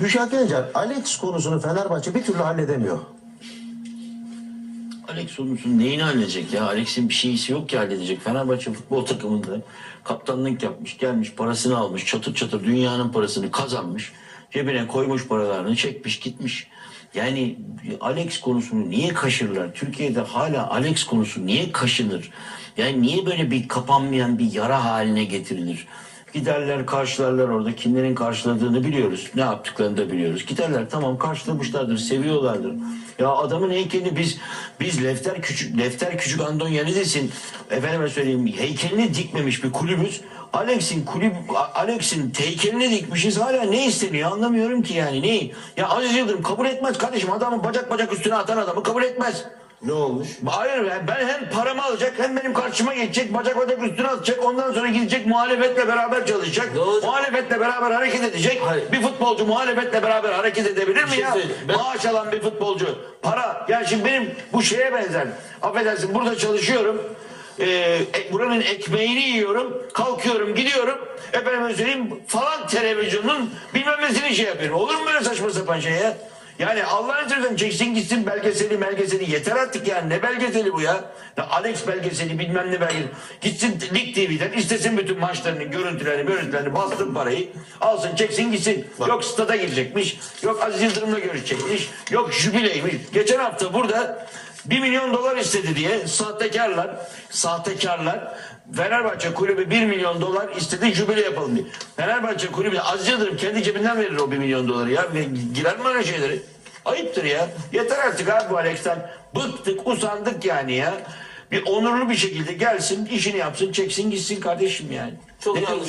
Büşra Gencer, Alex konusunu Fenerbahçe bir türlü halledemiyor. Alex Olmuş'un neyini halledecek ya? Alex'in bir şeysi yok ki halledecek. Fenerbahçe futbol takımında kaptanlık yapmış, gelmiş, parasını almış, çatır çatır dünyanın parasını kazanmış. Cebine koymuş paralarını, çekmiş, gitmiş. Yani Alex konusunu niye kaşırlar? Türkiye'de hala Alex konusu niye kaşınır? Yani niye böyle bir kapanmayan bir yara haline getirilir? Giderler karşılarlar orada kimlerin karşıladığını biliyoruz. Ne yaptıklarını da biliyoruz. Giderler tamam karşılamışlardır, seviyorlardır. Ya adamın heykelini biz biz Lefter Küçük Lefter Küçük Andonyanidis'in efendime söyleyeyim heykelini dikmemiş bir kulübüz. Alex'in kulüp Alex'in heykelini dikmişiz. Hala ne isteniyor anlamıyorum ki yani. Ne? Ya Aziz Yıldırım kabul etmez kardeşim. Adamın bacak bacak üstüne atan adamı kabul etmez. Ne olmuş? Hayır ben, hem paramı alacak hem benim karşıma geçecek bacak bacak üstüne atacak ondan sonra gidecek muhalefetle beraber çalışacak. Ne olacak? Muhalefetle beraber hareket edecek. Hayır. Bir futbolcu muhalefetle beraber hareket edebilir mi şey ya? Ben- Maaş alan bir futbolcu. Para. Yani şimdi benim bu şeye benzer. Affedersin burada çalışıyorum. Ee, e, buranın ekmeğini yiyorum. Kalkıyorum gidiyorum. Efendim söyleyeyim falan televizyonun bilmem nesini şey yapıyorum. Olur mu böyle saçma sapan şey ya? Yani Allah'ın izniyle çeksin gitsin belgeseli belgeseli yeter artık yani ne belgeseli bu ya? ya Alex belgeseli bilmem ne belgeseli. Gitsin Lig TV'den istesin bütün maçlarını görüntülerini görüntülerini bastın parayı alsın çeksin gitsin. Yok stada girecekmiş yok Aziz Yıldırım'la görüşecekmiş yok jübileymiş. Geçen hafta burada 1 milyon dolar istedi diye sahtekarlar sahtekarlar Fenerbahçe kulübü 1 milyon dolar istedi jübile yapalım diye. Fenerbahçe kulübü Yıldırım kendi cebinden verir o 1 milyon doları ya. Girer mi öyle şeyleri? Ayıptır ya. Yeter artık abi bu Alex'ten. Bıktık, usandık yani ya. Bir onurlu bir şekilde gelsin, işini yapsın, çeksin gitsin kardeşim yani. Çok yanlış.